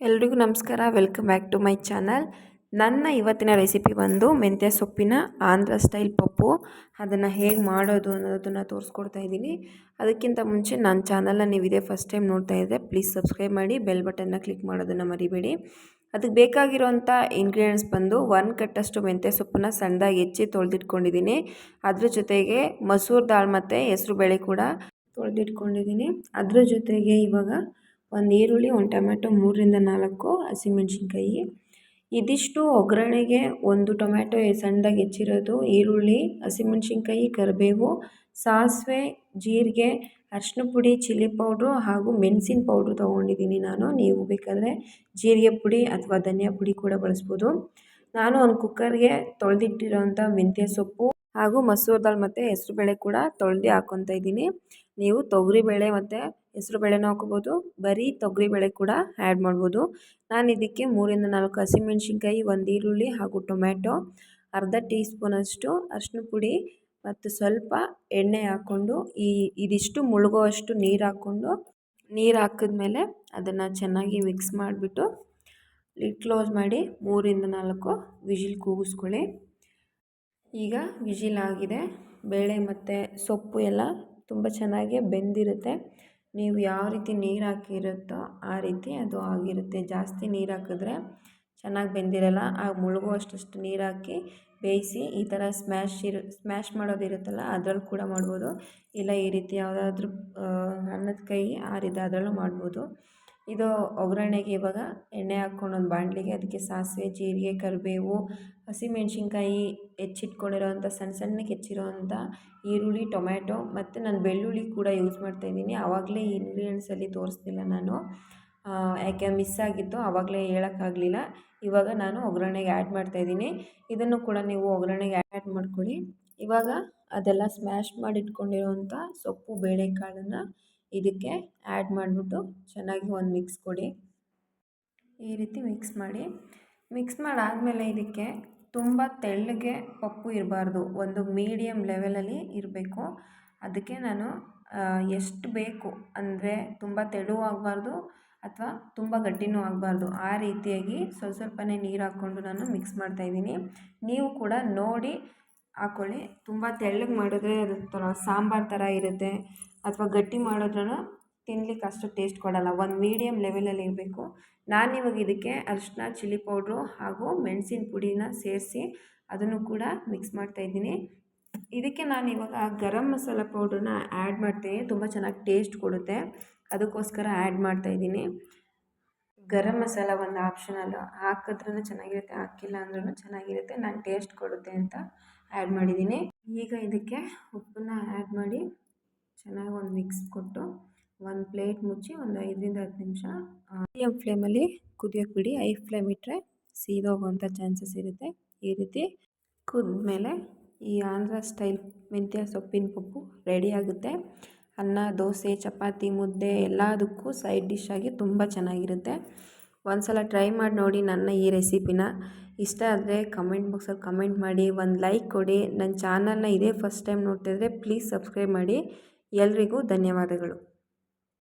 ಎಲ್ರಿಗೂ ನಮಸ್ಕಾರ. Welcome back to my channel ನನ್ನ ಇವತ್ತಿನ ರೆಸಿಪಿ ಬಂದು ಮೆಂತ್ಯ ಸೊಪ್ಪಿನ ಆಂಧ್ರ ಸ್ಟೈಲ್ ಪಪ್ಪು. ಅದನ್ನು ಹೇಗೆ ಮಾಡೋದು ಅನ್ನೋದನ್ನು ತೋರಿಸ್ಕೊಡ್ತಾ ಇದ್ದೀನಿ. ಅದಕ್ಕಿಂತ ಮುಂಚೆ ನನ್ನ ಚಾನಲ್ನ ನೀವು ಇದೇ ಫಸ್ಟ್ ಟೈಮ್ ನೋಡ್ತಾ ಇದ್ದರೆ ಪ್ಲೀಸ್ ಸಬ್ಸ್ಕ್ರೈಬ್ ಮಾಡಿ ಬೆಲ್ ಬಟನ್ನ ಕ್ಲಿಕ್ ಮಾಡೋದನ್ನು ಮರಿಬೇಡಿ. ಅದಕ್ಕೆ ಬೇಕಾಗಿರೋಂಥ ಇಂಗ್ರೀಡಿಯೆಂಟ್ಸ್ ಬಂದು ಒನ್ ಕಟ್ಟಷ್ಟು ಮೆಂತ್ಯ ಸೊಪ್ಪನ್ನ ಸಣ್ಣದಾಗಿ ಹೆಚ್ಚಿ ತೊಳೆದಿಟ್ಕೊಂಡಿದ್ದೀನಿ. ಅದ್ರ ಜೊತೆಗೆ ಮಸೂರ್ ದಾಲ್ ಮತ್ತು ಹೆಸರು ಬೇಳೆ ಕೂಡ ತೊಳೆದಿಟ್ಕೊಂಡಿದ್ದೀನಿ. ಅದ್ರ ಜೊತೆಗೆ ಇವಾಗ ಒಂದು ಈರುಳ್ಳಿ ಒಂದು ಟೊಮೆಟೊ, ಮೂರರಿಂದ ನಾಲ್ಕು ಹಸಿಮೆಣ್ಸಿನ್ಕಾಯಿ ಇದಿಷ್ಟು ಒಗ್ಗರಣೆಗೆ ಒಂದು ಟೊಮೆಟೊ ಸಣ್ಣದಾಗಿ ಹೆಚ್ಚಿರೋದು, ಈರುಳ್ಳಿ ಹಸಿಮೆಣ್ಸಿನ್ಕಾಯಿ ಕರಿಬೇವು, ಸಾಸಿವೆ, ಜೀರಿಗೆ ಅರಿಶಿನ ಪುಡಿ, ಚಿಲ್ಲಿ ಪೌಡ್ರು ಹಾಗೂ ಮೆಣಸಿನ ಪೌಡ್ರು ತೊಗೊಂಡಿದ್ದೀನಿ ನಾನು. ನೀವು ಬೇಕಾದರೆ ಜೀರಿಗೆ ಪುಡಿ ಅಥವಾ ಧನಿಯಾ ಪುಡಿ ಕೂಡ ಬಳಸ್ಬೋದು. ನಾನು ಒಂದು ಕುಕ್ಕರ್ಗೆ ತೊಳೆದಿಟ್ಟಿರೋಂಥ ಮೆಂತ್ಯ ಸೊಪ್ಪು ಹಾಗೂ ಮಸೂರ್ ದಾಲ್ ಮತ್ತು ಹೆಸ್ರುಬೇಳೆ ಕೂಡ ತೊಳೆದು ಹಾಕ್ಕೊತಾ ಇದ್ದೀನಿ. ನೀವು ತೊಗರಿಬೇಳೆ ಮತ್ತು ಹೆಸ್ರುಬೇಳೆನೂ ಹಾಕೋಬೋದು, ಬರೀ ತೊಗರಿಬೇಳೆ ಕೂಡ ಆ್ಯಡ್ ಮಾಡ್ಬೋದು. ನಾನು ಇದಕ್ಕೆ ಮೂರಿಂದ ನಾಲ್ಕು ಹಸಿಮೆಣ್ಸಿನ್ಕಾಯಿ, ಒಂದು ಈರುಳ್ಳಿ ಹಾಗೂ ಟೊಮ್ಯಾಟೊ, ಅರ್ಧ ಟೀ ಸ್ಪೂನಷ್ಟು ಅರಿಶಿನ ಪುಡಿ ಮತ್ತು ಸ್ವಲ್ಪ ಎಣ್ಣೆ ಹಾಕ್ಕೊಂಡು ಈ ಇದಿಷ್ಟು ಮುಳುಗುವಷ್ಟು ನೀರು ಹಾಕ್ಕೊಂಡು, ನೀರು ಹಾಕಿದ್ಮೇಲೆ ಅದನ್ನು ಚೆನ್ನಾಗಿ ಮಿಕ್ಸ್ ಮಾಡಿಬಿಟ್ಟು ಲಿಡ್ ಕ್ಲೋಸ್ ಮಾಡಿ ಮೂರಿಂದ ನಾಲ್ಕು ವಿಜಿಲ್ ಕೂಗಿಸ್ಕೊಳ್ಳಿ. ಈಗ ವಿಜಿಲ್ ಆಗಿದೆ, ಬೇಳೆ ಮತ್ತು ಸೊಪ್ಪು ಎಲ್ಲ ತುಂಬ ಚೆನ್ನಾಗಿ ಬೆಂದಿರುತ್ತೆ. ನೀವು ಯಾವ ರೀತಿ ನೀರು ಹಾಕಿರುತ್ತೋ ಆ ರೀತಿ ಅದು ಆಗಿರುತ್ತೆ. ಜಾಸ್ತಿ ನೀರು ಹಾಕಿದ್ರೆ ಚೆನ್ನಾಗಿ ಬೆಂದಿರಲ್ಲ. ಆಗ ಮುಳುಗುವಷ್ಟು ನೀರು ಹಾಕಿ ಬೇಯಿಸಿ ಈ ಥರ ಸ್ಮ್ಯಾಶ್ ಇರು, ಸ್ಮ್ಯಾಶ್ ಮಾಡೋದಿರುತ್ತಲ್ಲ ಅದರಲ್ಲಿ ಕೂಡ ಮಾಡ್ಬೋದು. ಇಲ್ಲ ಈ ರೀತಿ ಯಾವುದಾದ್ರೂ ಅನ್ನದ ಕೈ ಆರಿದ ಅದರಲ್ಲೂ ಮಾಡ್ಬೋದು. ಇದು ಒಗ್ಗರಣೆಗೆ ಇವಾಗ ಎಣ್ಣೆ ಹಾಕ್ಕೊಂಡು ಒಂದು ಬಾಣಲಿಗೆ ಅದಕ್ಕೆ ಸಾಸಿವೆ, ಜೀರಿಗೆ, ಕರಿಬೇವು ಹಸಿಮೆಣ್ಸಿನ್ಕಾಯಿ ಹೆಚ್ಚಿಟ್ಕೊಂಡಿರೋವಂಥ ಸಣ್ಣ ಸಣ್ಣಕ್ಕೆ ಹೆಚ್ಚಿರೋವಂಥ ಈರುಳ್ಳಿ, ಟೊಮ್ಯಾಟೊ ಮತ್ತು ನಾನು ಬೆಳ್ಳುಳ್ಳಿ ಕೂಡ ಯೂಸ್ ಮಾಡ್ತಾಯಿದ್ದೀನಿ ಆವಾಗಲೇ ಈ ಇಂಗ್ರೀಡಿಯೆಂಟ್ಸಲ್ಲಿ ತೋರಿಸ್ತಿಲ್ಲ ನಾನು. ಯಾಕೆ ಮಿಸ್ ಆಗಿತ್ತು ಆವಾಗಲೇ ಹೇಳೋಕ್ಕಾಗಲಿಲ್ಲ ಇವಾಗ ನಾನು ಒಗ್ಗರಣೆಗೆ ಆ್ಯಡ್ ಮಾಡ್ತಾಯಿದ್ದೀನಿ ಇದನ್ನು ಕೂಡ ನೀವು ಒಗ್ಗರಣೆಗೆ ಆ್ಯಡ್ ಮಾಡ್ಕೊಳ್ಳಿ. ಇವಾಗ ಅದೆಲ್ಲ ಸ್ಮ್ಯಾಶ್ ಮಾಡಿ ಇಟ್ಕೊಂಡಿರೋವಂಥ ಸೊಪ್ಪು, ಬೇಳೆಕಾಳನ್ನು ಇದಕ್ಕೆ ಆ್ಯಡ್ ಮಾಡಿಬಿಟ್ಟು ಚೆನ್ನಾಗಿ ಒಂದು ಮಿಕ್ಸ್ ಕೊಡಿ. ಈ ರೀತಿ ಮಿಕ್ಸ್ ಮಾಡಿ. ಮಿಕ್ಸ್ ಮಾಡಾದಮೇಲೆ ಇದಕ್ಕೆ ತುಂಬ ತೆಳ್ಳಗೆ ಪಪ್ಪು ಇರಬಾರ್ದು. ಒಂದು ಮೀಡಿಯಮ್ ಲೆವೆಲಲ್ಲಿ ಇರಬೇಕು. ಅದಕ್ಕೆ ನಾನು ಎಷ್ಟು ಬೇಕು ಅಂದರೆ ತುಂಬ ತೆಳು ಆಗಬಾರ್ದು ಅಥವಾ ತುಂಬ ಗಟ್ಟಿನೂ ಆಗಬಾರ್ದು. ಆ ರೀತಿಯಾಗಿ ಸ್ವಲ್ಪ ಸ್ವಲ್ಪನೇ ನೀರು ಹಾಕ್ಕೊಂಡು ನಾನು ಮಿಕ್ಸ್ ಮಾಡ್ತಾಯಿದ್ದೀನಿ ನೀವು ಕೂಡ ನೋಡಿ ಹಾಕ್ಕೊಳ್ಳಿ ತುಂಬ ತೆಳ್ಳಗೆ ಮಾಡಿದ್ರೆ ಅದು ಸಾಂಬಾರು ಥರ ಇರುತ್ತೆ. ಅಥವಾ ಗಟ್ಟಿ ಮಾಡಿದ್ರೂ ತಿನ್ಲಿಕ್ಕೆ ಅಷ್ಟು ಟೇಸ್ಟ್ ಕೊಡೋಲ್ಲ. ಒಂದು ಮೀಡಿಯಮ್ ಲೆವೆಲಲ್ಲಿ ಇರಬೇಕು. ನಾನಿವಾಗ ಇದಕ್ಕೆ ಅರಿಶಿನ ಚಿಲ್ಲಿ ಪೌಡ್ರು ಹಾಗೂ ಮೆಣಸಿನ ಪುಡಿನ ಸೇರಿಸಿ ಅದನ್ನು ಕೂಡ ಮಿಕ್ಸ್ ಮಾಡ್ತಾಯಿದ್ದೀನಿ ಇದಕ್ಕೆ ನಾನು ಇವಾಗ ಗರಂ ಮಸಾಲ ಪೌಡ್ರನ್ನ ಆ್ಯಡ್ ಮಾಡ್ತೀನಿ. ತುಂಬ ಚೆನ್ನಾಗಿ ಟೇಸ್ಟ್ ಕೊಡುತ್ತೆ. ಅದಕ್ಕೋಸ್ಕರ ಆ್ಯಡ್ ಮಾಡ್ತಾಯಿದ್ದೀನಿ ಗರಂ ಮಸಾಲ ಒಂದು ಆಪ್ಷನಲ್ಲು ಹಾಕಿದ್ರೂ ಚೆನ್ನಾಗಿರುತ್ತೆ, ಹಾಕಿಲ್ಲ ಅಂದ್ರೂ ಚೆನ್ನಾಗಿರುತ್ತೆ. ನಾನು ಟೇಸ್ಟ್ ಕೊಡುತ್ತೆ ಅಂತ ಆ್ಯಡ್ ಮಾಡಿದ್ದೀನಿ. ಈಗ ಇದಕ್ಕೆ ಉಪ್ಪನ್ನ ಆ್ಯಡ್ ಮಾಡಿ ಚೆನ್ನಾಗಿ ಒಂದು ಮಿಕ್ಸ್ ಕೊಟ್ಟು ಒಂದು ಪ್ಲೇಟ್ ಮುಚ್ಚಿ ಒಂದು ಐದರಿಂದ ಹತ್ತು ನಿಮಿಷ ಮೀಡಿಯಮ್ ಫ್ಲೇಮಲ್ಲಿ ಕುದಿಯೋಕೆ ಬಿಡಿ. ಐ ಫ್ಲೇಮ್ ಇಟ್ಟರೆ ಸೀದೋಗುವಂಥ ಚಾನ್ಸಸ್ ಇರುತ್ತೆ. ಈ ರೀತಿ ಕುದ್ಮೇಲೆ ಈ ಆಂಧ್ರ ಸ್ಟೈಲ್ ಮೆಂತ್ಯ ಸೊಪ್ಪಿನ ಪಪ್ಪು ರೆಡಿ ಆಗುತ್ತೆ. ಅನ್ನ, ದೋಸೆ, ಚಪಾತಿ, ಮುದ್ದೆ ಎಲ್ಲದಕ್ಕೂ ಸೈಡ್ ಡಿಶ್ ಆಗಿ ತುಂಬ ಚೆನ್ನಾಗಿರುತ್ತೆ. ಒಂದು ಸಲ ಟ್ರೈ ಮಾಡಿ ನೋಡಿ ನನ್ನ ಈ ರೆಸಿಪಿನ. ಇಷ್ಟ ಆದರೆ ಕಮೆಂಟ್ ಬಾಕ್ಸಲ್ಲಿ ಕಮೆಂಟ್ ಮಾಡಿ, ಒಂದು ಲೈಕ್ ಕೊಡಿ. ನನ್ನ ಚಾನಲ್ನ ಇದೇ ಫಸ್ಟ್ ಟೈಮ್ ನೋಡ್ತಿದ್ರೆ ಪ್ಲೀಸ್ ಸಬ್ಸ್ಕ್ರೈಬ್ ಮಾಡಿ. ಎಲ್ರಿಗೂ ಧನ್ಯವಾದಗಳು.